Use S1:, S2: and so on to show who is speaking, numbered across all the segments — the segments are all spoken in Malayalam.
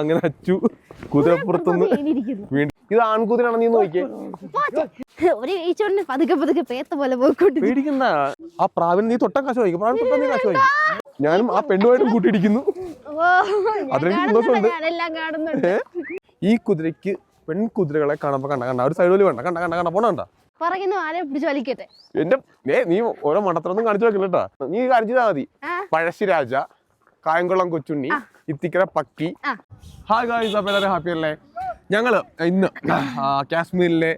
S1: അങ്ങനെ അച്ചു കുതിരപ്പുറത്തുനിന്ന് ഇത് ആൺകുതിരാണെന്ന് നീ നോക്കിയേ?
S2: ഒരു ഈച്ചോണ്ട് പതുക്കെ പതുക്കെ പേത്ത പോലെ പോയിക്കൊണ്ട്
S1: പേടിക്കണ്ട. ആ പ്രാവിന് നീ തൊട്ട കാശ് വാങ്ങിക്കും. പ്രാവിന് തൊട്ടാ നീ കാശ് വാങ്ങിക്കും. ഞാനും ആ പെണ്ണുമായിട്ടും കൂട്ടിയിടിക്കുന്നു. അതിലെനിക്ക് സന്തോഷമുണ്ട്. ഈ കുതിരക്ക് പെൺകുതിരകളെ കാണുമ്പോ കണ്ട കണ്ട. ഒരു സൈഡിൽ വേണ്ട. കണ്ട കണ്ട കണ്ട. പോണ കണ്ട?
S2: പറയുന്നു ആരെ പിടിച്ച് വലിക്കട്ടെ?
S1: എന്റെ ഏ നീ ഓരോ മണ്ടത്തരൊന്നും കാണിച്ചു വെക്കില്ല കേട്ടോ. നീ കാണിച്ചു മതി. പഴശ്ശിരാജ കായംകുളം കൊച്ചുണ്ണി ഇത്തിക്കര പക്കി. ഹായ് ഗായ്സ് അപ്പോൾ എല്ലാവരും ഹാപ്പി അല്ലേ? ഞങ്ങൾ ഇന്ന് കാശ്മീരിലെ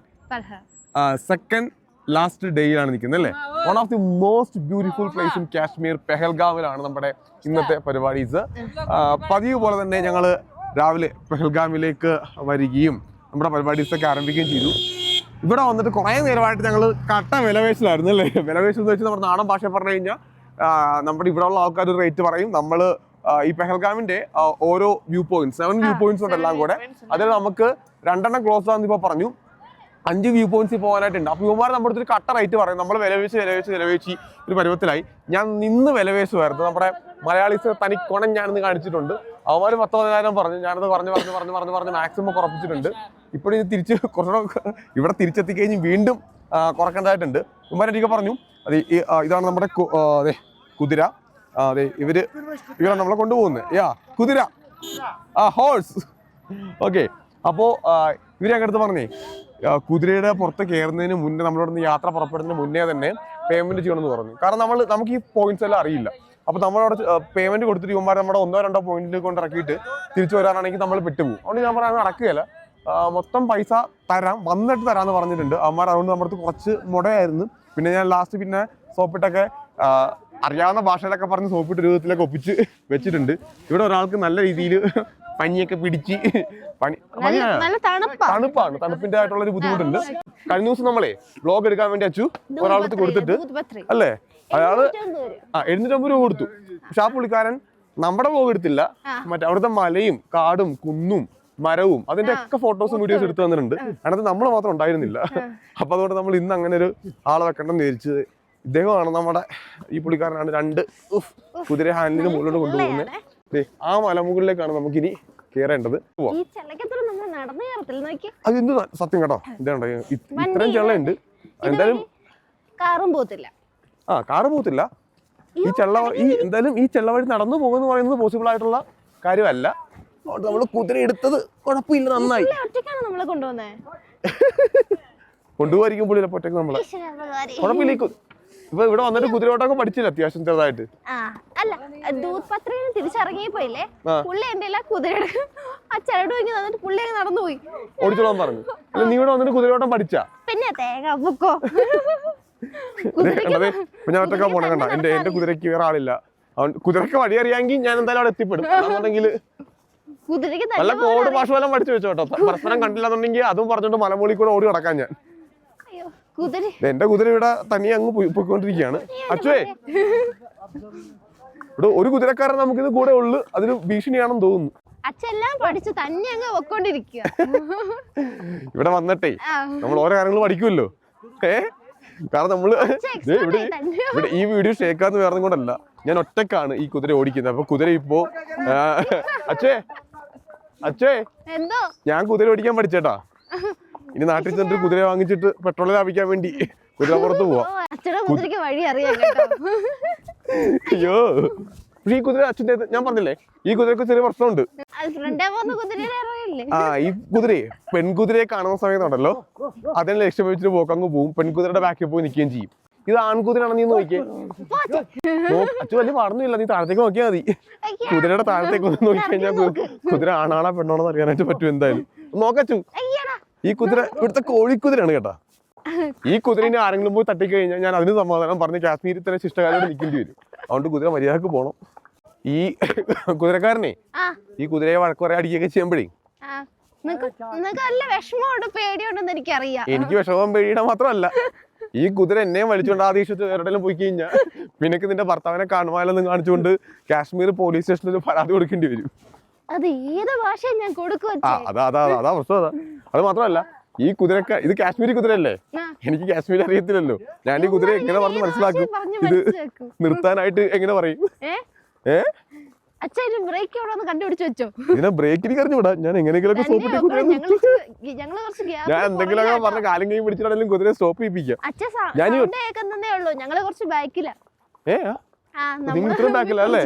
S1: സെക്കൻഡ് ലാസ്റ്റ് ഡേയിലാണ് നിൽക്കുന്നത് അല്ലേ? One of the most beautiful place in Kashmir പെഹൽഗാമിലാണ് നമ്മുടെ ഇന്നത്തെ പരിപാടീസ്. പതിവ് പോലെ തന്നെ ഞങ്ങൾ രാവിലെ പെഹൽഗാമിലേക്ക് വരികയും നമ്മുടെ പരിപാടീസ് ഒക്കെ ആരംഭിക്കുകയും ചെയ്തു. ഇവിടെ വന്നിട്ട് കുറേ നേരമായിട്ട് ഞങ്ങൾ കട്ട വിലവേശലായിരുന്നു അല്ലേ? വിലവേശം എന്ന് വെച്ചാൽ നമ്മുടെ നാടൻ ഭാഷ പറഞ്ഞു കഴിഞ്ഞാൽ നമ്മുടെ ഇവിടെ ഉള്ള ആൾക്കാർ റേറ്റ് പറയും. നമ്മൾ ഈ പെഹൽഗാമിന്റെ ഓരോ view points seven view points ഉണ്ട് എല്ലാം കൂടെ അതിൽ നമുക്ക് രണ്ടെണ്ണം ക്ലോസ് ആണെന്ന് ഇപ്പോൾ പറഞ്ഞു. അഞ്ച് വ്യൂ പോയിന്റ്സിൽ പോകാനായിട്ടുണ്ട്. അപ്പോൾ ഇവന്മാർ നമ്മുടെ അടുത്ത് ഒരു കട്ട റേറ്റ് പറയും. നമ്മൾ വിലവേച്ച് വിലവേച്ച് വിലവേശി ഒരു പരുവത്തിലായി. ഞാൻ നിന്ന് വിലവേശുമായിരുന്നു നമ്മുടെ മലയാളീസ് തനി തനിക്കൊണം ഞാനിന്ന് കാണിച്ചിട്ടുണ്ട്. അവന്മാർ പത്ത് പതിനായിരം പറഞ്ഞു. ഞാനത് പറഞ്ഞു പറഞ്ഞു പറഞ്ഞു പറഞ്ഞു പറഞ്ഞു മാക്സിമം കുറപ്പിച്ചിട്ടുണ്ട് ഇപ്പോൾ ഇത് തിരിച്ച് കുറച്ചുകൂടെ ഇവിടെ തിരിച്ചെത്തി കഴിഞ്ഞ് വീണ്ടും കുറക്കേണ്ടതായിട്ടുണ്ട് ഇവന്മാരെനിക്ക് പറഞ്ഞു. അത് ഇതാണ് നമ്മുടെ കുതിര. അതെ ഇവർ ഇവരാണ് നമ്മളെ കൊണ്ടുപോകുന്നത് യാ കുതിര. ആ ഹോഴ്സ് ഓക്കെ അപ്പോ ഇവരെ അങ്ങടുത്ത് പറഞ്ഞേ കുതിരയുടെ പുറത്ത് കയറുന്നതിന് മുന്നേ നമ്മളോട് യാത്ര പുറപ്പെടുന്നതിന് മുന്നേ തന്നെ പേയ്മെന്റ് ചെയ്യണമെന്ന് പറഞ്ഞു. കാരണം നമ്മൾ നമുക്ക് ഈ പോയിന്റ്സ് എല്ലാം അറിയില്ല. അപ്പൊ നമ്മളവിടെ പേയ്മെന്റ് കൊടുത്തിട്ട് ഇവന്മാർ നമ്മുടെ ഒന്നോ രണ്ടോ പോയിന്റിൽ കൊണ്ട് ഇറക്കിയിട്ട് തിരിച്ചു വരാനാണെങ്കിൽ നമ്മൾ പെട്ടുപോകും. അതുകൊണ്ട് ഞാൻ പറയാൻ നടക്കുകയല്ല. ആ, മൊത്തം പൈസ തരാം വന്നിട്ട് തരാമെന്ന് പറഞ്ഞിട്ടുണ്ട്. അവന്മാർ അതുകൊണ്ട് നമ്മുടെ കുറച്ച് മുടയായിരുന്നു. പിന്നെ ഞാൻ ലാസ്റ്റ് പിന്നെ സോപ്പിട്ടൊക്കെ അറിയാവുന്ന ഭാഷയിലൊക്കെ പറഞ്ഞ് സോപ്പിട്ട് രൂപത്തിലൊക്കെ ഒപ്പിച്ച് വെച്ചിട്ടുണ്ട്. ഇവിടെ ഒരാൾക്ക് നല്ല രീതിയിൽ പനിയൊക്കെ പിടിച്ച് പനി തണുപ്പാണ്. തണുപ്പിന്റെ ആയിട്ടുള്ള ഒരു ബുദ്ധിമുട്ടുണ്ട്. കഴിഞ്ഞ ദിവസം നമ്മളെ ബ്ലോഗ് എടുക്കാൻ വേണ്ടി അച്ചു ഒരാളത്ത് കൊടുത്തിട്ട് അല്ലേ?
S2: അയാൾ.
S1: ആ എഴുന്നൂറ്റമ്പത് രൂപ കൊടുത്തു. പക്ഷെ ആ പുള്ളിക്കാരൻ നമ്മുടെ ബ്ലോഗ് എടുത്തില്ല. മറ്റേ അവിടുത്തെ മലയും കാടും കുന്നും മരവും അതിന്റെ ഒക്കെ ഫോട്ടോസും വീഡിയോസ് എടുത്തു. തന്നിട്ടുണ്ട്. അതിനകത്ത് നമ്മൾ മാത്രം ഉണ്ടായിരുന്നില്ല. അപ്പൊ അതുകൊണ്ട് നമ്മൾ ഇന്ന് അങ്ങനെ ഒരു ആളെ വെക്കണ്ടെന്ന് വിചാരിച്ചത് ഇദ്ദേഹമാണ് നമ്മുടെ ഈ പുള്ളിക്കാരനാണ് രണ്ട് കുതിര ഹാൻഡിന് മുകളിലോട്ട് കൊണ്ടുപോകുന്നത്. ആ മലമുകളിലേക്കാണ് നമുക്കിനി കയറേണ്ടത്
S2: അതെന്ത്
S1: അത് എന്ത് സത്യം കേട്ടോ? ഇതാണ്ടോ ഇത്രയും ചെള്ളയുണ്ട്. എന്തായാലും
S2: കാറും
S1: ആ കാറ് പോകത്തില്ല. ഈ ചെള്ള ഈ എന്തായാലും ഈ ചെള്ള വഴി നടന്നു പോകുന്നു പറയുന്നത് പോസിബിൾ ആയിട്ടുള്ള കാര്യമല്ല. നമ്മൾ കുതിര എടുത്തത് കുഴപ്പമില്ല നന്നായി.
S2: നമ്മളെ
S1: പുള്ളി ഒറ്റയ്ക്ക് നമ്മളെ കുഴപ്പമില്ല ഇപ്പൊ ഇവിടെ വന്നിട്ട് കുതിരോട്ടൊക്കെ പഠിച്ചില്ല അത്യാവശ്യം ചെറുതായിട്ട്?
S2: അല്ല ദൂത്പത്രിയിൽ തിരിച്ചിറങ്ങിയപ്പോയില്ലേ
S1: ആ.
S2: പുള്ളി എന്റെ കുതിരയുടെ ആ ചരട് വാങ്ങി തന്നിട്ട് പുള്ളി അങ്ങ് നടന്നുപോയി.
S1: ഓടിച്ചോളാൻ പറഞ്ഞു. അല്ല നീ ഇവിടെ വന്നിട്ട് കുതിരോട്ടം പഠിച്ചാ?
S2: പിന്നെ തേങ്ങ പൊക്കോ
S1: കണ്ടതേ ഞാൻ ഒറ്റക്ക പോണ കണ്ട. എന്റെ എന്റെ കുതിരക്ക് വേറെ ആളില്ല. അവൻ കുതിരക്ക് വഴി അറിയാമെങ്കിൽ ഞാൻ എന്തായാലും അവിടെ എത്തിപ്പെടും.
S2: കുതിരക്ക്
S1: നല്ല കോഡ് ഭാഷ വല്ലതും പഠിച്ചു വെച്ചോട്ടോ പരസ്പരം കണ്ടില്ലാന്നുണ്ടെങ്കിൽ അതും പറഞ്ഞിട്ട് മലമൂളി കൂടെ ഓടി കിടക്കാൻ ഞാൻ. എന്റെ കുതിര ഇവിടെ തനിയെ അങ്ങ് പോയി- പോയിക്കൊണ്ടിരിക്കുകയാണ്. അച്ചുവേ. ഇവിടെ ഒരു കുതിരക്കാരൻ നമുക്കിത് കൂടെ ഉള്ളു. അതിന് ഭീഷണിയാണെന്ന് തോന്നുന്നു.
S2: അച്ഛെല്ലാം പഠിച്ചു. തന്നെ അങ്ങ് പൊക്കോണ്ടിരിക്കുക
S1: ഇവിടെ വന്നിട്ടേ. നമ്മൾ ഓരോ കാര്യങ്ങൾ പഠിക്കുമല്ലോ. ഏ? കാരണം നമ്മൾ ഇവിടെ ഈ- ഇവിടെ ഈ വീഡിയോ ഷേക്കാന്ന് വേറെ കൊണ്ടല്ല. ഞാൻ ഒറ്റക്കാണ് ഈ കുതിര ഓടിക്കുന്നത്. അപ്പൊ കുതിര ഇപ്പോ അച്ഛേ. അച്ഛേ.
S2: എന്തോ?
S1: ഞാൻ കുതിര ഓടിക്കാൻ പഠിച്ചേട്ടാ. ഇനി നാട്ടിൽ ചെന്നിട്ട് കുതിര വാങ്ങിച്ചിട്ട് പെട്രോൾ ലാഭിക്കാൻ വേണ്ടി കുതിര പുറത്ത് പോവാ.
S2: കുതിരക്ക് വഴി അറിയാം കേട്ടോ.
S1: അയ്യോ. പക്ഷെ ഈ കുതിര അച്ഛന്റെ ഞാൻ പറഞ്ഞില്ലേ ഈ കുതിരക്ക് ചെറിയ പ്രശ്നമുണ്ട്. ആ ഈ കുതിരയെ പെൺകുതിരയെ കാണുന്ന സമയത്തുണ്ടല്ലോ. അതിനെ ലക്ഷ്യം വെച്ചിട്ട് പോക്കങ്ങ് പോവും. പെൺകുതിരയുടെ ബാക്കിൽ പോയി നിൽക്കുകയും ചെയ്യും. ഇത് ആൺകുതിരാണെന്ന് നീ നോക്കിയേ? അച്ഛൻ വലിയ പാടൊന്നുമില്ല. നീ താഴത്തേക്ക് നോക്കിയാൽ മതി. കുതിരയുടെ താഴത്തേക്ക് ഒന്ന് നോക്കി. കഴിഞ്ഞാൽ കുതിര ആണാണോ പെണ്ണാണോ അറിയാനായിട്ട് പറ്റും എന്തായാലും. നോക്കച്ചു ഈ കുതിര ഇവിടുത്തെ കോഴിക്കുതിരയാണ് കേട്ടോ. ഈ കുതിരനെ ആരെങ്കിലും പോയി തട്ടിക്കഴിഞ്ഞാൽ ഞാൻ അതിന് സമാധാനം പറഞ്ഞ് കാശ്മീരിൽ തന്നെ ശിഷ്ടകാലോട് നിൽക്കേണ്ടി വരും. അതുകൊണ്ട് കുതിര മര്യാദയ്ക്ക് പോണം. ഈ കുതിരക്കാരനെ ഈ കുതിരയെ വഴക്ക് പറയാൻ അടിക്കുകയൊക്കെ ചെയ്യുമ്പോഴേ. എനിക്ക് വിഷമം പേടിയുടെ മാത്രമല്ല. ഈ കുതിര എന്നെ വലിച്ചുകൊണ്ട് ആ ദേശത്ത് എവിടെയെങ്കിലും പോയി കഴിഞ്ഞാൽ നിനക്ക് നിന്റെ ഭർത്താവിനെ കാണുമാലെന്ന് കാണിച്ചുകൊണ്ട് കാശ്മീർ പോലീസ് സ്റ്റേഷനിൽ പരാതി കൊടുക്കേണ്ടി വരും.
S2: അത് ഏത് ഞാൻ കൊടുക്കും
S1: അതാ അതാ അതാ, അതാ പ്രശ്നം അതാ. അത് മാത്രമല്ല ഈ കുതിരക്ക ഇത് കാശ്മീരി കുതിരയല്ലേ. എനിക്ക് കാശ്മീരി അറിയത്തില്ലല്ലോ. ഞാൻ ഈ കുതിര എങ്ങനെ പറഞ്ഞ് മനസ്സിലാക്കും? ഇത്. നിർത്താനായിട്ട് എങ്ങനെ പറയും?
S2: ഏ?
S1: ഇതിനെ ഞാൻ എങ്ങനെയെങ്കിലും സോപ്പിട്ട് കുതിര
S2: ഞങ്ങൾ കുറച്ച്- ഞങ്ങൾ കുറച്ച് ഗ്യാപ്പ്
S1: ഞാൻ എന്തെങ്കിലുമൊക്കെ പറഞ്ഞ കാലും കൈ പിടിച്ചിട്ടാണെങ്കിലും കുതിരയെ സ്റ്റോപ്പ് ചെയ്യിപ്പിക്കാം.
S2: ഞാൻ ഞങ്ങൾ കുറച്ച് ബാക്കില
S1: ഏ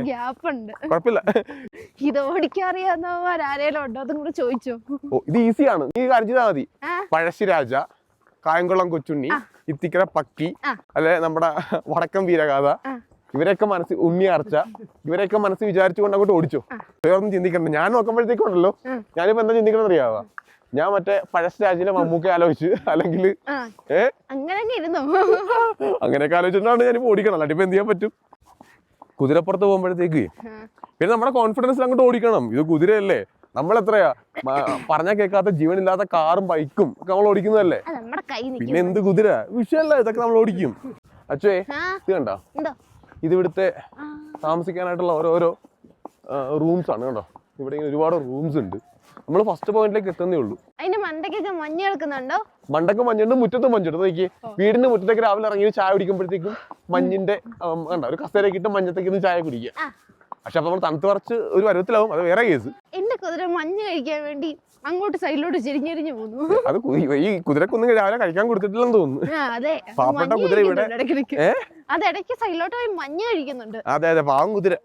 S2: ഗ്യാപ്പ് ഉണ്ട്
S1: കുഴപ്പമില്ല.
S2: ഇത് ഓടിക്കറിയാവുന്നവർ ഉണ്ടോ? അതും കൂടെ ചോദിച്ചോ?
S1: ഇത് ഈസിയാണ്. നീ കാര്യം ചെയ്താൽ മതി.
S2: ആ.
S1: പഴശ്ശിരാജ കായംകുളം കൊച്ചുണ്ണി ഇത്തിക്കര പക്കി. അല്ലെ നമ്മുടെ വടക്കം വീരഗാഥ. ഇവരെയൊക്കെ മനസ്സിൽ ഉണ്ണിയാർച്ച ഇവരെയൊക്കെ മനസ്സിൽ വിചാരിച്ചുകൊണ്ട് അങ്ങോട്ട് ഓടിച്ചോ? വേറൊന്നും ചിന്തിക്കണ്ട. ഞാൻ നോക്കുമ്പോഴത്തേക്കുണ്ടല്ലോ. ഞാനിപ്പോ എന്താ ചിന്തിക്കണം അറിയാവോ ഞാൻ മറ്റേ പഴശ്ശിരാജിനെ മമ്മൂക്കെ ആലോചിച്ച് അല്ലെങ്കിൽ അങ്ങനെയൊക്കെ ആലോചിച്ചിട്ടാണ് ഞാനിപ്പോ ഓടിക്കണം അല്ലാണ്ട് ഇപ്പൊ എന്ത് ചെയ്യാൻ പറ്റും? കുതിരപ്പുറത്ത് പോകുമ്പോഴത്തേക്ക് പിന്നെ നമ്മുടെ കോൺഫിഡൻസിൽ അങ്ങോട്ട് ഓടിക്കണം. ഇത് കുതിരയല്ലേ? നമ്മൾ എത്രയാ പറഞ്ഞാൽ പറഞ്ഞാ കേൾക്കാത്ത ജീവനില്ലാത്ത കാറും ബൈക്കും ഒക്കെ നമ്മൾ ഓടിക്കുന്നതല്ലേ? പിന്നെ എന്ത് കുതിര? വിഷയമല്ല ഇതൊക്കെ നമ്മൾ ഓടിക്കും. അച്ഛേ ഇത് കണ്ടോ? ഇത് ഇവിടുത്തെ താമസിക്കാനായിട്ടുള്ള ഓരോരോ റൂംസ് ആണ് കണ്ടോ? ഇവിടെ ഇങ്ങനെ ഒരുപാട് റൂംസ് ഉണ്ട്. നമ്മൾ ഫസ്റ്റ് പോയിന്റിലേക്ക് എത്തുന്നേ ഉള്ളൂ.
S2: അതിന്റെ മണ്ടക്കൊക്കെ മഞ്ഞ് കേൾക്കുന്നുണ്ടോ
S1: മണ്ടക്ക് മഞ്ഞുണ്ട് മുറ്റത്ത് മഞ്ഞുണ്ട്. നോക്കി വീടിന്റെ മുറ്റത്തേക്ക് രാവിലെ ഇറങ്ങി ചായ കുടിക്കുമ്പോഴത്തേക്കും മഞ്ഞിന്റെ കണ്ടോ ഒരു കസേരയൊക്കെ ഇട്ട് മഞ്ഞത്തേക്ക് ചായ കുടിക്കുക. പക്ഷെ അപ്പൊ നമ്മൾ തണുത്ത് വറച്ച് ഒരു പരുവത്തിലാവും അത് വേറെ കേസ്
S2: എന്റെ കുതിര മഞ്ഞ് കഴിക്കാൻ വേണ്ടി അങ്ങോട്ട് സൈഡിലോട്ട് ചെരിഞ്ഞെരിഞ്ഞ് പോകുന്നു.
S1: അത് ഈ കുതിരക്കൊന്നും രാവിലെ കഴിക്കാൻ കൊടുത്തിട്ടില്ലെന്ന് തോന്നുന്നു.
S2: ആ അതെ. അത്
S1: പാവപ്പെട്ട കുതിര ഇവിടെ-?
S2: അത് ഇടയ്ക്ക് സൈഡിലോട്ട് പോയി മഞ്ഞ് കഴിക്കുന്നുണ്ട്.
S1: അതെ അതെ പാവം കുതിര.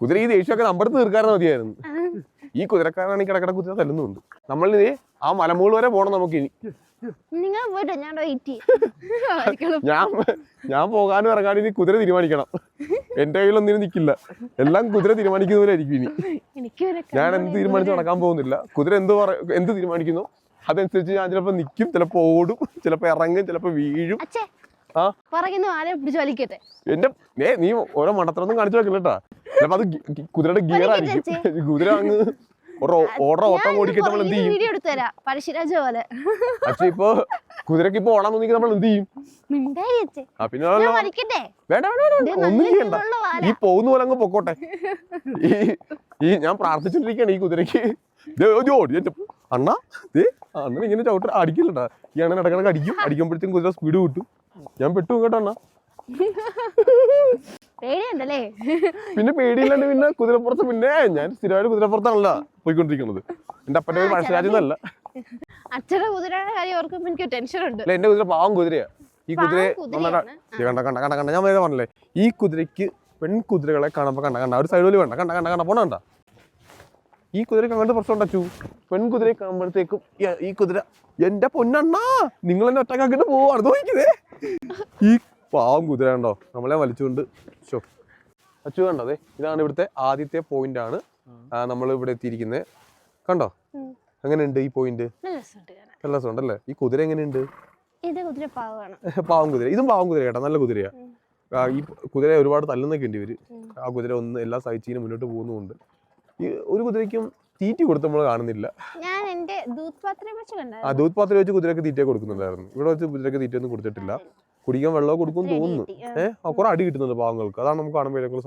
S1: കുതിര ഈ ദേഷ്യമൊക്കെ നമ്മുടെ തീർക്കാറ് മതിയായിരുന്നു. ഈ കുതിരക്കാരാണ് ഈ കിടക്കിട കുതിര തല്ലുന്നുണ്ട് നമ്മൾ ഇനി ആ മലമുകൾ വരെ പോകണം നമുക്ക് ഇനി.
S2: നിങ്ങൾ പോയിട്ട് ഞാൻ വെയിറ്റ്
S1: ഞാൻ ഞാൻ പോകാനും ഇറങ്ങാനും ഇനി കുതിര തീരുമാനിക്കണം. എന്റെ കയ്യിലൊന്നിനും നിൽക്കില്ല. എല്ലാം കുതിര തീരുമാനിക്കുന്നവരായിരിക്കും ഇനി. ഞാൻ എന്ത് തീരുമാനിച്ച് നടക്കാൻ പോകുന്നില്ല. കുതിര എന്ത് പറ എന്ത് തീരുമാനിക്കുന്നു? അതനുസരിച്ച് ഞാൻ ചിലപ്പോൾ നിൽക്കും ചിലപ്പോൾ ഓടും ചിലപ്പോൾ ഇറങ്ങും ചിലപ്പോൾ വീഴും.
S2: പറയുന്ന ആരെ പിടിച്ച് വലിക്കട്ടെ?
S1: എന്റെ ഏ നീ ഓരോ മണ്ടത്തരൊന്നും കാണിച്ചു വെക്കില്ലട്ടാ ചിലപ്പോ അത് കുതിരയുടെ ഗിയർ ആയിരിക്കും കുതിര അങ്ങ് ഓർഡർ ഓട്ടം ഓടിക്കിട്ട് നമ്മൾ എന്ത് ചെയ്യും?
S2: വീഡിയോ എടുത്തു തരാം പഴശ്ശിരാജ പോലെ.
S1: പക്ഷെ ഇപ്പൊ കുതിരക്ക് ഇപ്പൊ ഓടാൻ തോന്നിക്ക് നമ്മൾ എന്ത് ചെയ്യും? ആ പിന്നെ വേണ്ട വേണ്ട ഒന്നും ചെയ്യണ്ട. ഈ പോകുന്ന പോലെ അങ്ങ് പൊക്കോട്ടെ. ഈ ഈ ഞാൻ പ്രാർത്ഥിച്ചോണ്ടിരിക്കുകയാണ് ഈ കുതിരക്ക് അണ്ണാ അണ്ണൻ ഇങ്ങനെ ചവിട്ട അടിക്കില്ലട്ടാ ഈ അണ്ണൻ ഇടക്കിടക്ക് അടിക്കും. അടിക്കുമ്പോഴത്തേക്കും കുതിര സ്പീഡ് കിട്ടും. ഞാൻ പെട്ടു കേട്ടോ
S2: പേടിയുണ്ടല്ലേ?
S1: പിന്നെ പേടിയില്ലാണ്ട് പിന്നെ കുതിരപ്പുറത്ത് പിന്നെ ഞാൻ സ്ഥിരമായിട്ട് കുതിരപ്പുറത്താണല്ല പോയിക്കൊണ്ടിരിക്കുന്നത്. എന്റെ അപ്പന്റെ ഒരു പഴശ്ശരാജ് എന്നല്ല
S2: അച്ഛന്റെ കുതിരയുടെ കാര്യം ഓർക്കുമ്പോ എനിക്ക് ടെൻഷൻ ഉണ്ട്.
S1: അല്ല എന്റെ കുതിര പാവം കുതിരയാ. ഈ കുതിരയെ കണ്ട കണ്ട കണ്ട കണ്ട. ഞാൻ വേറെ പറഞ്ഞില്ലേ? ഈ കുതിരയ്ക്ക് പെൺകുതിരകളെ കാണുമ്പോ കണ്ട കണ്ട. ഒരു സൈഡ് വേണ്ട. കണ്ട കണ്ട കണ്ട. പോണ കണ്ട. ഈ കുതിരക്ക് അങ്ങോട്ട് പ്രശ്നം ഉണ്ടാച്ചു പെൺകുതിരയെ കാണുമ്പോഴത്തേക്കും ഈ- ഈ കുതിര എന്റെ പൊന്നണ്ണാ. നിങ്ങൾ എന്നെ ഒറ്റക്കാക്കിട്ട് പോവാണ്. നോക്കിയതേ ഈ പാവം കുതിര കണ്ടോ? നമ്മളെ വലിച്ചുകൊണ്ട്. ഷോ അച്ചു കണ്ടോ അതെ ഇതാണ് ഇവിടുത്തെ ആദ്യത്തെ പോയിന്റ് ആണ്. നമ്മൾ ഇവിടെ എത്തിയിരിക്കുന്നത് കണ്ടോ. എങ്ങനെയുണ്ട് ഈ പോയിന്റ്
S2: നല്ല
S1: രസമുണ്ടല്ലേ ഈ കുതിര എങ്ങനെയുണ്ട്? പാവം കുതിര. ഇതും പാവം കുതിര കേട്ടോ. നല്ല കുതിരയാ. ഈ കുതിര ഒരുപാട് തല്ലുന്നൊക്കെ ഉണ്ട്
S2: ഇവർ.
S1: ആ കുതിര ഒന്ന് എല്ലാ സഹിച്ചിനും മുന്നോട്ട് പോകുന്നുമുണ്ട്. ഈ ഒരു കുതിരക്കും തീറ്റി കൊടുത്ത് നമ്മൾ കാണുന്നില്ല.
S2: എന്റെ ദൂത് പാത്രം വെച്ച്
S1: കുതിരക്ക് തീറ്റ കൊടുക്കുന്നുണ്ടായിരുന്നു. ഇവിടെ വെച്ച് കുതിരക്ക് തീറ്റ ഒന്നും കൊടുത്തിട്ടില്ല. കുടിക്കാൻ വെള്ളം കൊടുക്കും തോന്നുന്നു. ഏഹ് കുറെ അടി കിട്ടുന്നുണ്ട് പാവങ്ങൾക്ക്. അതാണ് നമുക്ക് കാണുമ്പോൾ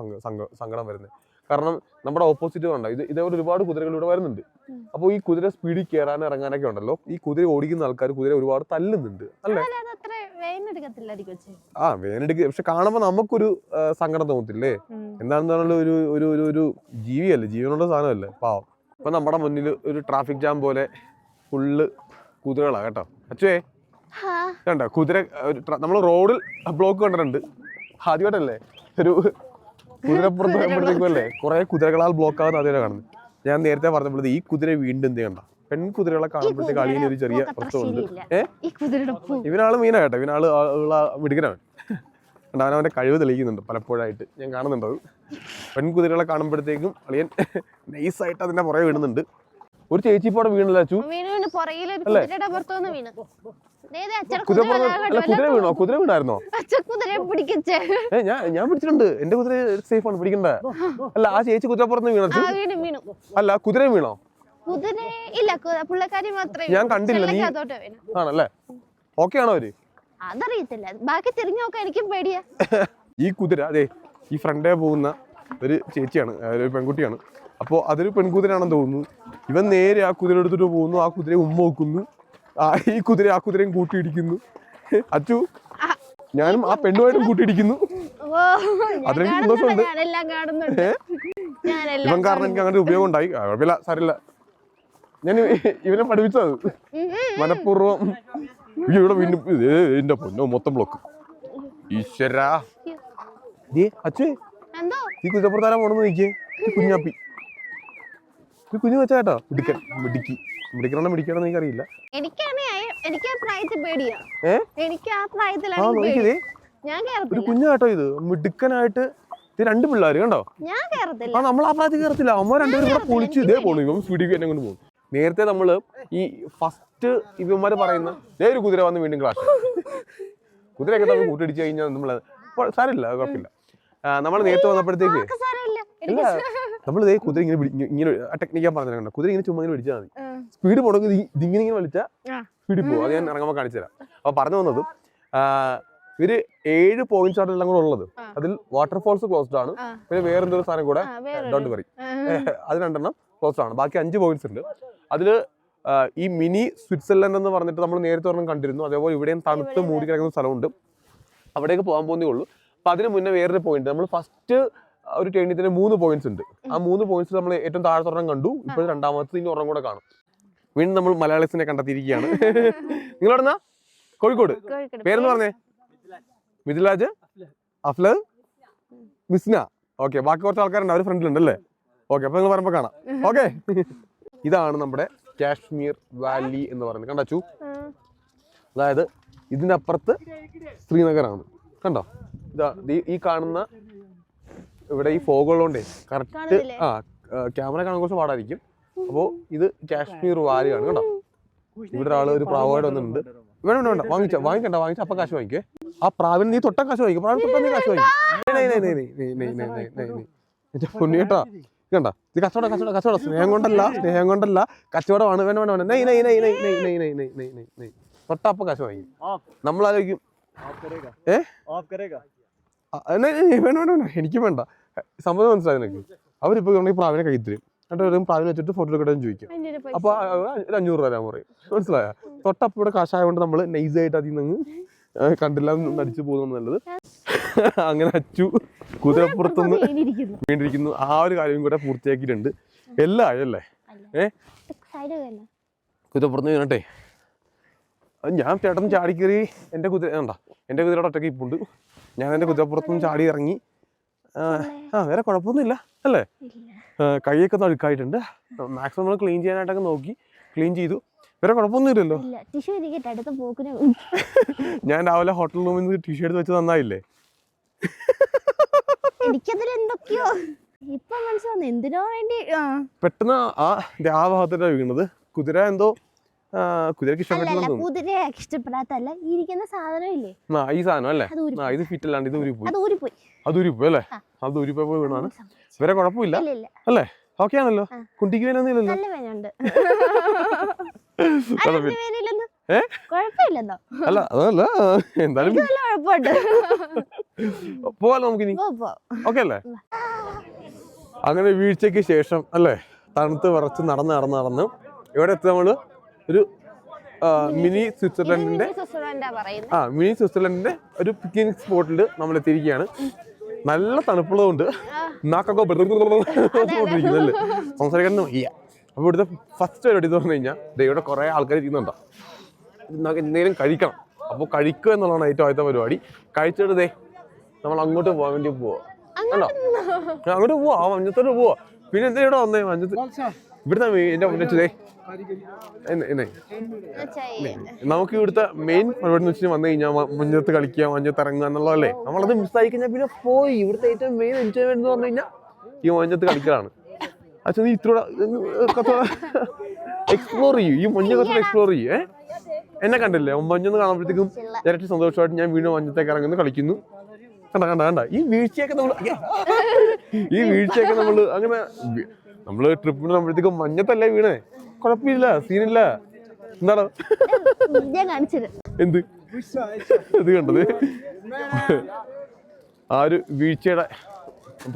S1: സങ്കടം വരുന്നത്. കാരണം നമ്മുടെ ഓപ്പോസിറ്റ് കണ്ട ഇത് ഇതേപോലെ ഒരുപാട് കുതിരകൾ ഇവിടെ വരുന്നുണ്ട്.
S2: അപ്പൊ
S1: അപ്പോൾ ഈ കുതിര സ്പീഡിൽ കയറാൻ ഇറങ്ങാനൊക്കെ ഉണ്ടല്ലോ. ഈ കുതിര ഓടിക്കുന്ന ആൾക്കാർ കുതിര ഒരുപാട് തല്ലുന്നുണ്ട്. അല്ലേ? ആ വേനെടുക്ക പക്ഷെ കാണുമ്പോൾ നമുക്കൊരു സങ്കടം തോന്നത്തില്ലേ? എന്താണെന്ന് പറഞ്ഞാൽ ഒരു ഒരു ഒരു ജീവിയല്ലേ? ജീവനുള്ള സാധനമല്ലേ? പാവം. ഇപ്പൊ നമ്മുടെ മുന്നിൽ ഒരു ട്രാഫിക് ജാം പോലെ ഫുള്ള് കുതിരകളാണ് കേട്ടോ. അച്ഛേ കണ്ടോ? കുതിര നമ്മൾ റോഡിൽ ബ്ലോക്ക് കണ്ടിട്ടുണ്ട്. ആദ്യമായിട്ടല്ലേ? ഒരു കുതിരപ്പുറത്ത് വരുമ്പോഴത്തേക്കും കുറേ കുതിരകളാൽ ബ്ലോക്ക് ആകുന്ന ആദ്യമായിട്ട് കാണുന്നത്. ഞാൻ നേരത്തെ പറഞ്ഞപ്പോഴത് ഈ കുതിര വീണ്ടും എന്ത് കണ്ട പെൺകുതിരകളെ കാണുമ്പോഴത്തേക്ക് അളിയിൽ ഒരു ചെറിയ പ്രശ്നമുണ്ട്.
S2: ഏഹ്
S1: ഇവനാൾ മീനാ കേട്ടോ. ഇവനാൾ മിടുക്കനാണ് അവൻ. അവന്റെ കഴിവ് തെളിയിക്കുന്നുണ്ട് പലപ്പോഴായിട്ട്. ഞാൻ കാണുന്നുണ്ട് അത് പെൺകുതിരകളെ കാണുമ്പോഴത്തേക്കും അളിയൻ നൈസായിട്ട് അതിന്റെ പുറകെ വീണുന്നുണ്ട്. ഒരു ചേച്ചി ഇപ്പോടെ വീണില്ല കുതിര
S2: കുതിര
S1: കുതിര വീണോ? കുതിര വീണായിരുന്നോ? ഞാൻ ഞാൻ പിടിച്ചിട്ടുണ്ട്. എന്റെ കുതിര സേഫ് ആണ് പിടിക്കണ്ട. അല്ല ആ ചേച്ചി കുതിരപ്പുറത്ത്
S2: പുറത്ത് വീണ്
S1: അല്ല കുതിര വീണോ?
S2: കുതിര ഇല്ല മാത്രമേ
S1: ഞാൻ കണ്ടില്ല, ആണല്ലേ? ഓക്കെ ആണോ അവർ?
S2: അതറിയത്തില്ല. ബാക്കി തിരിഞ്ഞു നോക്കാൻ എനിക്കും പേടിയാ.
S1: ഈ കുതിര അതെ ഈ ഫ്രണ്ടേ പോകുന്ന ഒരു ചേച്ചിയാണ് ഒരു പെൺകുട്ടിയാണ്. അപ്പോൾ അതൊരു പെൺകുതിരയാണെന്ന് തോന്നുന്നു. ഇവൻ നേരെ ആ കുതിര എടുത്തിട്ട് പോകുന്നു ആ കുതിരയെ ഉമ്മ വെക്കുന്നു. ആ ഈ കുതിര ആ കുതിരയും കൂട്ടിയിടിക്കുന്നു. അച്ചു ഞാനും ആ പെണ്ണുമായിട്ടും കൂട്ടിയിടിക്കുന്നു. അതിലെനിക്ക് സന്തോഷമുണ്ട്. ഇവൻ കാരണം എനിക്ക് അങ്ങനെ ഉപയോഗം ഉണ്ടായി കുഴപ്പമില്ല സാരില്ല ഞാൻ ഇവനെ പഠിപ്പിച്ചത്. മനഃപൂർവം. ഇവിടെ വീണ്ടും എന്റെ പൊന്നോ മൊത്തം ബ്ലോക്ക് ഈശ്വരാ. ഏ അച്ഛേ.
S2: എന്തോ?
S1: ഈ കുതിരപ്പുറത്താരാ പോണെന്ന് നോക്കിയേ? ഈ കുഞ്ഞാപ്പി. ഈ കുഞ്ഞു വെച്ചാ കേട്ടോ മിടുക്കൻ മിടുക്കി. മിടുക്കണോ മിടിക്കണോ എനിക്ക് അറിയില്ല
S2: എനിക്കാണ് എനിക്ക് ആ പ്രായത്തിൽ പേടിയാ.
S1: ഏ?
S2: എനിക്ക് ആ
S1: ആ
S2: പ്രായത്തിലാണ് പേടി.
S1: നോക്കിയതേ
S2: ഞാൻ
S1: ഒരു
S2: കേറത്തില്ല
S1: കുഞ്ഞു കേട്ടോ ഇത് മിടുക്കനായിട്ട് രണ്ട് പിള്ളേര് കണ്ടോ? ആ നമ്മൾ ആ പ്രായത്തിൽ കയറത്തില്ല അമ്മ രണ്ടുപേരും കൂടെ പൊളിച്ച് ഇതേ പോണു ഇവൻ സ്പീഡിൽ എന്നെ കൊണ്ട് പോകും. നേരത്തെ നമ്മൾ ഈ ഫസ്റ്റ് ഇവന്മാര് പറയുന്ന ദേ ഒരു കുതിര വന്ന് വീണ്ടും ക്ലാസ് കുതിരയൊക്കെ നമ്മൾ കൂട്ടിടിച്ച് കഴിഞ്ഞാൽ നമ്മൾ സാരമില്ല കുഴപ്പമില്ല. നമ്മൾ നേരത്തെ വന്നപ്പോഴത്തേക്ക് നമ്മൾ ഇതേ കുതിര ഇങ്ങനെ ഇങ്ങനെ- ആ ടെക്നിക്കാൻ പറഞ്ഞു കണ്ടോ? കുതിര ഇങ്ങനെ ചുമ്മാ ഇങ്ങനെ പിടിച്ചാൽ മതി. സ്പീഡ് പോണെങ്കിൽ ഇതിങ്ങനെ ഇങ്ങനെ
S2: വിളിച്ചാൽ.
S1: സ്പീഡിൽ പോകും അത് ഞാൻ ഇറങ്ങുമ്പോൾ കാണിച്ചു തരാം. അപ്പൊ പറഞ്ഞു വന്നത് ഇവർ ഏഴ് പോയിന്റ്സ് ആണ് എല്ലാം കൂടെ ഉള്ളത്. അതിൽ വാട്ടർഫോൾസ് ക്ലോസ്ഡ് ആണ്. പിന്നെ വേറെന്തൊരു സാധനം കൂടെ ഡോണ്ട് വറി അത് രണ്ടെണ്ണം ക്ലോസ്ഡ് ആണ്. ബാക്കി അഞ്ച് പോയിന്റ്സ് ഉണ്ട്. അതിൽ ഈ മിനി സ്വിറ്റ്സർലൻഡ് എന്ന് പറഞ്ഞിട്ട് നമ്മൾ നേരത്തെ ഒരെണ്ണം കണ്ടിരുന്നു. അതേപോലെ ഇവിടെയും തണുത്ത് മൂടി കിടക്കുന്ന സ്ഥലമുണ്ട്. അവിടേക്ക് പോകാൻ പോകുന്നേ ഉള്ളൂ. അപ്പൊ അതിന് മുന്നേ വേറൊരു പോയിന്റ് നമ്മൾ ഫസ്റ്റ് ഒരു ടേണിൽ തന്നെ മൂന്ന് പോയിന്റ്സ് ഉണ്ട്. ആ മൂന്ന് പോയിന്റ്സ് നമ്മൾ ഏറ്റവും താഴത്തെ ഒരെണ്ണം കണ്ടു. ഇപ്പോൾ രണ്ടാമത്തെ ഇനി ഒരെണ്ണം കൂടെ കാണും. വീണ്ടും നമ്മൾ മലയാളീസിനെ കണ്ടെത്തിയിരിക്കുകയാണ്. നിങ്ങളെവിടുന്നാ കോഴിക്കോട്.
S2: കോഴിക്കോട്.
S1: പേരെന്ന് പറഞ്ഞേ? മിഥിലാജ്. അഫ്ല മിസ്ന. ഓക്കെ ബാക്കി കുറച്ച് ആൾക്കാരുണ്ട്. അവർ ഫ്രണ്ടിലുണ്ട് അല്ലേ ഓക്കെ അപ്പൊ നിങ്ങൾ പറയുമ്പോൾ കാണാം. ഓക്കെ. ഇതാണ് നമ്മുടെ കാശ്മീർ വാലി എന്ന് പറയുന്നത്. കണ്ടു. അതായത് ഇതിനപ്പുറത്ത് അപ്പുറത്ത് ശ്രീനഗറാണ്. കണ്ടോ? ഈ കാണുന്ന ഇവിടെ ഈ ഫോഗ് ഫോഗുള്ളതുകൊണ്ടേ കറക്റ്റ് ആ ക്യാമറ കാണാൻ കുറച്ച് പാടായിരിക്കും. അപ്പോൾ ഇത് കാശ്മീർ വാലിയാണ് കേട്ടോ. ഇവിടെ ഒരാൾ ഒരു പ്രാവായിട്ട് വന്നിട്ടുണ്ട്. വേണം വേണ്ട വാങ്ങിച്ച വാങ്ങിക്കണ്ട വാങ്ങിച്ച അപ്പൊ കാശ് വാങ്ങിക്കേ. ആ പ്രാവിന് നീ തൊട്ട കാശ് വാങ്ങിക്കും. പ്രാവിന് തൊട്ടാ നീ കാശ് വാങ്ങിക്കും. എന്റെ പൊന്നിയേട്ടാ കണ്ട? ഇത് കച്ചവടം കച്ചവടം കച്ചവടം. സ്നേഹം കൊണ്ടല്ല സ്നേഹം കൊണ്ടല്ല. കച്ചവടമാണ് വേണം വേണം വേണം നെയ് നെയ് നെയ് നെയ് നെയ് നെയ് നെയ് നെയ് നെയ് തൊട്ട അപ്പം കാശ് വാങ്ങിക്കും. നമ്മളാലോചിക്കും. ഏഹ് വേണ്ട വേണ്ട വേണ്ട. എനിക്ക് വേണ്ട. സംഭവം മനസ്സിലായി നിനക്ക്. അവരിപ്പോ ഈ പ്രാവിനെ കൈ തരും. എന്നിട്ട് ഒരു പ്രാവിനെ വെച്ചിട്ട് ഫോട്ടോ എടുക്കട്ടെ ചോദിക്കും.
S2: ഒരു
S1: അപ്പൊ ഒരു അഞ്ഞൂറ് രൂപ തരാൻ പറയും. മനസ്സിലായ? തൊട്ടപ്പോടെ ഇവിടെ കാശായതുകൊണ്ട് നമ്മൾ നൈസായിട്ട് അതിൽ നിന്ന് കണ്ടില്ല നടിച്ചു പോകുന്നു നല്ലത്. അങ്ങനെ അച്ചു കുതിരപ്പുറത്തുനിന്ന്. വീണ്ടിരിക്കുന്നു ആ ഒരു കാര്യം കൂടെ പൂർത്തിയാക്കിയിട്ടുണ്ട്. എല്ലാം അല്ലേ? ഏ. കുതിരപ്പുറത്ത് വീണട്ടെ. ഞാൻ ചേട്ടൻ ചാടിക്കേറി എന്റെ എന്റെ കുതിര എന്താ എന്റെ കുതിരയുടെ ഒറ്റയ്ക്ക് ഇപ്പുണ്ട്. ഞാൻ എന്റെ കുതിരപ്പുറത്തുനിന്ന് ചാടി ഇറങ്ങി. ആ, വേറെ കുഴപ്പമൊന്നുമില്ല അല്ലേ? കൈയൊക്കെ ഒന്ന് അഴുക്കായിട്ടുണ്ട് മാക്സിമം നമ്മൾ ക്ലീൻ ചെയ്യാനായിട്ടൊക്കെ നോക്കി ക്ലീൻ ചെയ്തു. വേറെ കുഴപ്പമൊന്നും ഇല്ലല്ലോ
S2: ടിഷ്യൂ
S1: ഞാൻ രാവിലെ ഹോട്ടൽ റൂമിൽ നിന്ന് ടീഷർട്ട് വെച്ച് നന്നായില്ലേ?
S2: എന്തൊക്കെയോ? ഇപ്പൊ മനസ്സിലാവുന്നു എന്തിനോ വേണ്ടി
S1: പെട്ടെന്ന് ആ ആ ഭാഗത്തിട്ടാണ് വീണത്. കുതിര എന്തോ കുതിരക്ക് തോന്നുന്നു
S2: കുതിരയെ ഇഷ്ടപ്പെടാത്തല്ല ഇരിക്കുന്ന സാധനം ഇല്ലേ
S1: ആ ഈ സാധനം അല്ലേ? ആ ഇത് ഫിറ്റ് അല്ലാണ്ട് ഇത് ഊരിപ്പോയി.
S2: അത് ഊരിപ്പോയി.
S1: അത് ഊരിപ്പോയി അല്ലേ? അത് ഊരിപ്പോയി വീണാണ് ഇവരെ കുഴപ്പമില്ല. അല്ലേ? ഓക്കെ ആണല്ലോ. കുട്ടിക്ക് വേനൊന്നുമില്ലല്ലോ അല്ല, അതല്ല. എന്തായാലും പോവാലോ നമുക്കിനി. ഓക്കെ അല്ലേ? അങ്ങനെ വീഴ്ചയ്ക്ക് ശേഷം അല്ലേ? തണുത്ത് വിറച്ച് നടന്ന് നടന്ന് നടന്ന്. ഇവിടെ എത്തി നമ്മൾ? ഒരു മിനി സ്വിറ്റ്സർലൻഡിന്റെ ആ മിനി സ്വിറ്റ്സർലൻഡിന്റെ ഒരു പിക്നിക് സ്പോട്ടിൽ നമ്മൾ എത്തിയിരിക്കുകയാണ് നല്ല തണുപ്പുള്ളതുകൊണ്ട് നാക്കൊക്കെ ബെർന്നിരിക്കുന്നല്ലേ സംസാരിക്കാൻ വയ്യ. അപ്പോൾ ഇവിടുത്തെ ഫസ്റ്റ് പരിപാടി എന്ന് പറഞ്ഞു കഴിഞ്ഞാൽ ദേ ഇവിടെ കുറേ ആൾക്കാർ ഇരിക്കുന്നുണ്ടോ? നമുക്ക് എന്തെങ്കിലും കഴിക്കണം. അപ്പോൾ കഴിക്കുക എന്നുള്ളതാണ് ഏറ്റവും ആദ്യത്തെ പരിപാടി. കഴിച്ചിട്ട് ദേ നമ്മൾ അങ്ങോട്ട് പോകാൻ വേണ്ടി പോവാ. അങ്ങോട്ട് പോവാ മഞ്ഞത്തോട്ട് പോവാ. പിന്നെ എന്താ ഇവിടെ വന്നേ മഞ്ഞത്ത്? ഇവിടുത്തെ എന്റെ മുന്നേ നമുക്ക് ഇവിടുത്തെ മെയിൻ പരിപാടി എന്ന് വെച്ചാൽ വന്നു കഴിഞ്ഞാൽ മഞ്ഞത്ത് കളിക്കുക മഞ്ഞത്ത് ഇറങ്ങുക എന്നുള്ളതല്ലേ നമ്മളത് മിസ്സായി കഴിഞ്ഞാൽ പിന്നെ പോയി. ഇവിടുത്തെ ഏറ്റവും മെയിൻ എൻജോയ്മെന്റ് എന്ന് പറഞ്ഞു കഴിഞ്ഞാൽ ഈ മഞ്ഞത്ത് കളിക്കലാണ്. അച്ഛൻ നീ ഇത്ര എക്സ്പ്ലോർ ചെയ്യൂ. ഈ മഞ്ഞ കത്തോടെ എക്സ്പ്ലോർ ചെയ്യൂ ഏ? എന്നെ കണ്ടില്ലേ? മഞ്ഞൊന്ന് കാണുമ്പോഴത്തേക്കും ഇരട്ടി സന്തോഷമായിട്ട് ഞാൻ വീണ്ടും മഞ്ഞത്തേക്ക് ഇറങ്ങുന്നു കളിക്കുന്നു. കണ്ട കണ്ട കണ്ട. ഈ വീഴ്ചയൊക്കെ നമ്മൾ ഈ വീഴ്ചയൊക്കെ നമ്മൾ അങ്ങനെ നമ്മൾ നമ്മൾ ട്രിപ്പിന് നമ്മളത്തേക്കും മഞ്ഞത്തല്ലേ വീണേ? കുഴപ്പമില്ല സീനില്ല. എന്താണ്? എന്ത്? ഇത് കണ്ടത്? ആ ഒരു വീഴ്ചയുടെ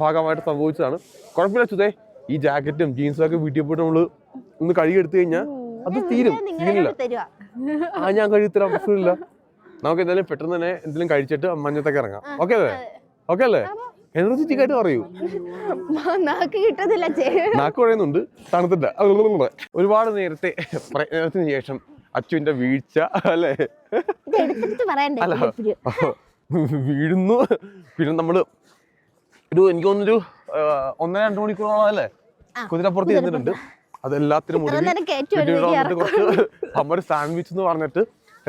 S1: ഭാഗമായിട്ട് സംഭവിച്ചതാണ്. കുഴപ്പമില്ല ചുതേ ഈ ജാക്കറ്റും ജീൻസും ഒക്കെ വീട്ടിൽ പോയിട്ട് നമ്മൾ ഒന്ന് കഴുകിയെടുത്തു കഴിഞ്ഞാൽ അത് തീരും. സീനില്ല. ആ ഞാൻ കഴുകിത്തരാം പ്രശ്നമില്ല. നമുക്ക് എന്തായാലും പെട്ടെന്ന് തന്നെ എന്തെങ്കിലും കഴിച്ചിട്ട് മഞ്ഞത്തൊക്കെ ഇറങ്ങാം. ഓക്കെ അല്ലേ ഓക്കെ അല്ലേ? എനർജറ്റിക് ആയിട്ട് പറയൂ.
S2: നാക്ക് കിട്ടത്തില്ല
S1: നാക്ക് പറയുന്നുണ്ട് തണുത്തിട്ട. ഒരുപാട് നേരത്തെ പ്രയത്നത്തിന് ശേഷം അച്ചുവിന്റെ വീഴ്ച അല്ലേ? അല്ല. വീഴുന്നു. പിന്നെ നമ്മൾ ഒരു എനിക്ക് തോന്നുന്നൊരു ഒന്നര രണ്ട് മണിക്കൂറോളം അല്ലേ? കുതിരപ്പുറത്ത് ഇരുന്നിട്ടുണ്ട്. അതെല്ലാത്തിനും കുറച്ച് അമ്മ ഒരു സാൻഡ്വിച്ച് എന്ന് പറഞ്ഞിട്ട്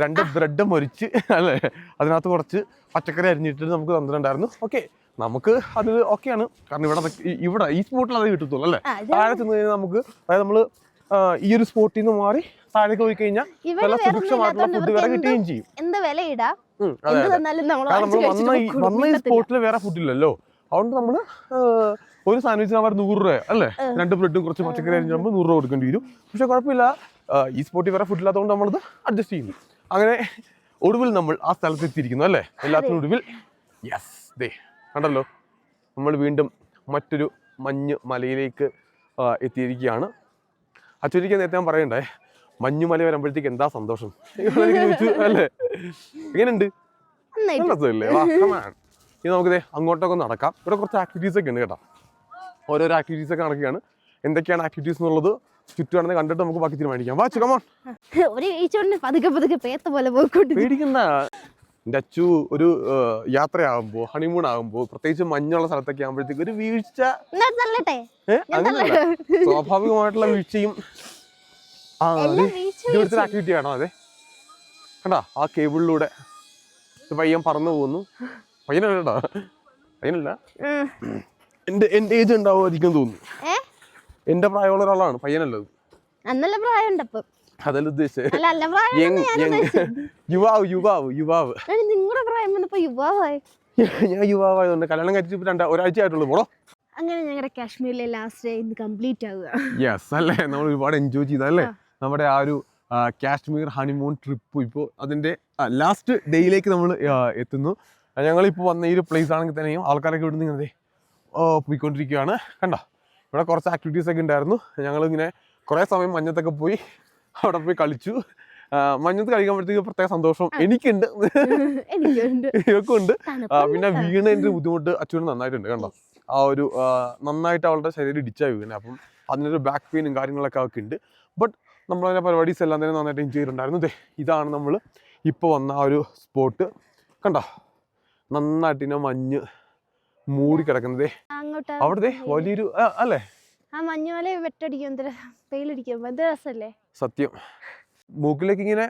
S1: രണ്ട് ബ്രെഡ് മൊരിച്ച് അല്ലേ? അതിനകത്ത് കുറച്ച് പച്ചക്കറി അരിഞ്ഞിട്ട് നമുക്ക് തന്നിട്ടുണ്ടായിരുന്നു. ഓക്കെ നമുക്ക് അത് ഓക്കെയാണ് കാരണം ഇവിടെ ഇവിടെ ഈ സ്പോട്ടിൽ അത് കിട്ടത്തുള്ളൂ അല്ലേ? താഴെ ചെന്ന് കഴിഞ്ഞാൽ നമുക്ക് അതായത് നമ്മൾ ഈ ഒരു സ്പോട്ടിൽ നിന്ന് മാറി താഴേക്ക് പോയി കഴിഞ്ഞാൽ
S2: സുരക്ഷമായിട്ടുള്ള
S1: നല്ല സുഭിക്ഷമായിട്ടുള്ള ഫുഡ്
S2: വരെ
S1: കിട്ടുകയും ചെയ്യും.
S2: എന്ത് വില ഇടാ നമ്മൾ
S1: വന്ന ഈ സ്പോട്ടിൽ വേറെ ഫുഡില്ലല്ലോ അതുകൊണ്ട് നമ്മൾ ആ, ഒരു സാൻഡ്വിച്ചിന് അവർ നൂറ് രൂപ അല്ലേ? രണ്ട് ബ്രെഡും കുറച്ച് പച്ചക്കറി അരിഞ്ഞുമ്പോൾ നൂറ് രൂപ കൊടുക്കേണ്ടി വരും. പക്ഷെ കുഴപ്പമില്ല. ഈ സ്പോട്ടിൽ വേറെ ഫുഡില്ലാത്തതുകൊണ്ട് നമ്മളത് അഡ്ജസ്റ്റ് ചെയ്യുന്നു അങ്ങനെ ഒടുവിൽ നമ്മൾ ആ സ്ഥലത്ത് എത്തിയിരിക്കുന്നു അല്ലേ? എല്ലാത്തിനും ഒടുവിൽ. യെസ് ദേ. കണ്ടല്ലോ? നമ്മൾ വീണ്ടും മറ്റൊരു മഞ്ഞ് മലയിലേക്ക് എത്തിയിരിക്കുകയാണ്. അച്ഛനിക്ക് നേരത്തെ ഞാൻ പറയണ്ടേ മഞ്ഞുമല വരുമ്പോഴത്തേക്ക് എന്താ സന്തോഷം? അല്ലേ? എങ്ങനെയുണ്ട്? come ഇനി നമുക്ക് ദേ അങ്ങോട്ടൊക്കെ നടക്കാം. ഇവിടെ കുറച്ച് ആക്ടിവിറ്റീസ് ഒക്കെ ഉണ്ട് കേട്ടോ. ഓരോരോ ആക്ടിവിറ്റീസ് ഒക്കെ നടക്കുകയാണ്. എന്തൊക്കെയാണ് ആക്ടിവിറ്റീസ് എന്നുള്ളത് ചുറ്റുവാണെന്ന് കണ്ടിട്ട് നമുക്ക് ബാക്കി തീരുമാനിക്കാം. വാ കമോൺ
S2: ഒരു ഈച്ചോടിനെ പതുക്കെ പതുക്കെ പേത്ത പോലെ പോയിക്കൊണ്ട്
S1: പേടിക്കണ്ട. എന്റെ അച്ചു ഒരു യാത്രയാകുമ്പോ യാത്രയാകുമ്പോൾ ഹണിമൂൺ ആകുമ്പോൾ പ്രത്യേകിച്ച് മഞ്ഞുള്ള സ്ഥലത്തൊക്കെ ആകുമ്പോഴത്തേക്ക് ഒരു വീഴ്ച. സ്വാഭാവികമായിട്ടുള്ള വീഴ്ചയും ആ ഇവിടുത്തെ ആക്ടിവിറ്റി ആണോ അതെ? കണ്ടോ? ആ കേബിളിലൂടെ പയ്യൻ പറന്നു പോകുന്നു പയ്യനല്ല പയ്യനല്ല. എന്റെ എന്റെ ഏജ് ഉണ്ടാവുമായിരിക്കും തോന്നുന്നു. എന്റെ പ്രായമുള്ള ഒരാളാണ് പയ്യനല്ലത്.
S2: അന്നല്ല പ്രായം ഉണ്ട് അപ്പം.
S1: അതല്ല ഉദ്ദേശിച്ചത് യുവാവ് യുവാവ് യുവാവ്.
S2: നിങ്ങളുടെ പ്രായം വന്നപ്പോ യുവാവായി.
S1: ഞാൻ യുവാവായതുകൊണ്ട് കല്യാണം കഴിച്ചിട്ട് രണ്ടാ ഒരാഴ്ച ആയിട്ടുള്ളൂ പോടോ.
S2: അങ്ങനെ ഞങ്ങളുടെ കാശ്മീരിലെ ലാസ്റ്റ് ഡേ ഇന്ന് കംപ്ലീറ്റ് ആവുക.
S1: യെസ് അല്ലേ? നമ്മൾ ഒരുപാട് എൻജോയ് ചെയ്തല്ലേ നമ്മുടെ ആ ഒരു കാശ്മീർ ഹണിമൂൺ ട്രിപ്പ് ഇപ്പോൾ അതിന്റെ ലാസ്റ്റ് ഡേയിലേക്ക് നമ്മൾ എത്തുന്നു. ഞങ്ങളിപ്പോൾ വന്ന ഈ ഒരു പ്ലേസ് ആണെങ്കിൽ തന്നെയും ആൾക്കാരൊക്കെ ഇവിടുന്ന് ഇങ്ങനെ പോയിക്കൊണ്ടിരിക്കുകയാണ് കണ്ടോ? ഇവിടെ കുറച്ച് ആക്ടിവിറ്റീസ് ഒക്കെ ഉണ്ടായിരുന്നു. ഞങ്ങളിങ്ങനെ കുറേ സമയം മഞ്ഞത്തൊക്കെ പോയി അവിടെ പോയി കളിച്ചു. മഞ്ഞത്ത് കളിക്കുമ്പോഴത്തേക്ക് പ്രത്യേക സന്തോഷം എനിക്കുണ്ട്.
S2: എനിക്കുണ്ട്.
S1: ഇവക്കും ഉണ്ട് ആ, പിന്നെ വീണതിന്റെ ബുദ്ധിമുട്ട് അച്ഛനും നന്നായിട്ടുണ്ട് കണ്ടോ? ആ ഒരു നന്നായിട്ട് അവളുടെ ശരീരം ഇടിച്ചാ വീണ. അപ്പം അതിനൊരു ബാക്ക് പെയിനും കാര്യങ്ങളൊക്കെ അവൾക്ക് ഉണ്ട്. ബട്ട് നമ്മളതിന്റെ പരിപാടീസ് എല്ലാം തന്നെ നന്നായിട്ട് എൻജോയ് ചെയ്തിട്ടുണ്ടായിരുന്നു. ദേ ഇതാണ് നമ്മൾ ഇപ്പോൾ വന്ന ആ ഒരു സ്പോട്ട് കണ്ടോ? നന്നായിട്ട് ഇങ്ങനെ മഞ്ഞ് മൂടി കിടക്കുന്നത്
S2: അങ്ങോട്ട്
S1: അവിടെ വലിയൊരു അല്ലേ?
S2: ആ മഞ്ഞുമല വെട്ടടിക്കും. വെയിലടിക്കും എന്ത് രസല്ലേ
S1: സത്യം. മൂക്കിലേക്ക് ഇങ്ങനെ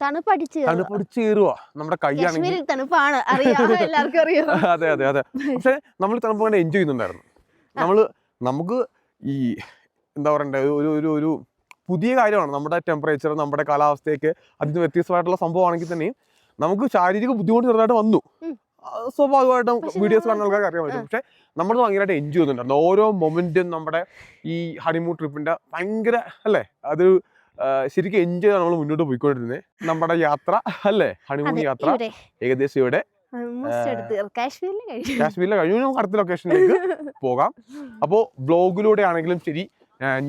S2: തണുപ്പടിച്ച്.
S1: തണുപ്പൊടിച്ച് കയറുക നമ്മുടെ കൈയാണെങ്കിൽ.
S2: തണുപ്പാണ് എല്ലാവർക്കും അറിയാം.
S1: അതെ അതെ അതെ. പക്ഷെ നമ്മൾ തണുപ്പ് കണ്ട് എൻജോയ് ചെയ്യുന്നുണ്ടായിരുന്നു. നമ്മൾ നമുക്ക് ഈ എന്താ പറയണ്ടേ ഒരു ഒരു ഒരു പുതിയ കാര്യമാണ്. നമ്മുടെ ടെമ്പറേച്ചർ നമ്മുടെ കാലാവസ്ഥയൊക്കെ അതിന് വ്യത്യസ്തമായിട്ടുള്ള സംഭവമാണെങ്കിൽ തന്നെയും നമുക്ക് ശാരീരിക ബുദ്ധിമുട്ട് ചെറുതായിട്ട് വന്നു. സ്വാഭാവികമായിട്ടും വീഡിയോസ് കാണുന്ന ആൾക്കാർക്ക് അറിയാൻ പറ്റും. പക്ഷെ നമ്മൾ ഭയങ്കരമായിട്ട് എൻജോയ് ചെയ്യുന്നുണ്ടായിരുന്നു. ഓരോ മൊമെന്റും നമ്മുടെ ഈ ഹണിമൂൺ ട്രിപ്പിന്റെ ഭയങ്കര അല്ലേ? അത് ശരിക്കും എൻജോയ് നമ്മൾ മുന്നോട്ട് പോയിക്കൊണ്ടിരുന്നത് നമ്മുടെ യാത്ര അല്ലേ? ഹണിമൂൺ യാത്ര. ഏകദേശം ഇവിടെ. കാശ്മീരിലെ കഴിഞ്ഞു. നമുക്ക് അടുത്ത ലൊക്കേഷനിലേക്ക് പോകാം. അപ്പോൾ ബ്ലോഗിലൂടെ ആണെങ്കിലും ശരി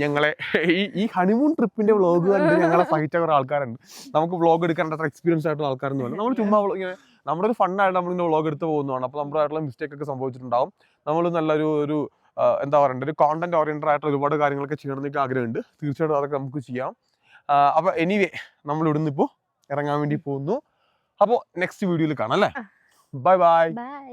S1: ഞങ്ങളെ ഈ ഈ ഹണിമൂൺ ട്രിപ്പിന്റെ വ്ളോഗ് കണ്ട് ഞങ്ങളെ സഹിച്ച കുറെ ആൾക്കാരുണ്ട്. നമുക്ക് വ്ളോഗ് എടുക്കാൻ അത്ര എക്സ്പീരിയൻസ് ആയിട്ടുള്ള ആൾക്കാരെന്ന് പറഞ്ഞു നമ്മൾ ചുമ്മാ ഇങ്ങനെ നമ്മുടെ ഒരു ഫണ്ണായിട്ട് നമ്മളിങ്ങനെ വ്ളോഗ് എടുത്ത് പോകുന്നതാണ്. അപ്പോൾ നമ്മളായിട്ടുള്ള ആയിട്ടുള്ള മിസ്റ്റേക്ക് ഒക്കെ സംഭവിച്ചിട്ടുണ്ടാവും. നമ്മൾ നല്ലൊരു ഒരു എന്താ പറയണ്ടേ? ഒരു കോണ്ടന്റ് ഓറിയന്റഡ് ആയിട്ടുള്ള ഒരുപാട് കാര്യങ്ങളൊക്കെ ചെയ്യണമെന്നൊക്കെ ആഗ്രഹമുണ്ട്. തീർച്ചയായിട്ടും അതൊക്കെ നമുക്ക് ചെയ്യാം. അപ്പോൾ എനിവേ നമ്മൾ ഇവിടുന്ന് ഇപ്പോൾ ഇറങ്ങാൻ വേണ്ടി പോകുന്നു. അപ്പോൾ നെക്സ്റ്റ് വീഡിയോയിൽ കാണാം അല്ലേ? Bye bye
S2: bye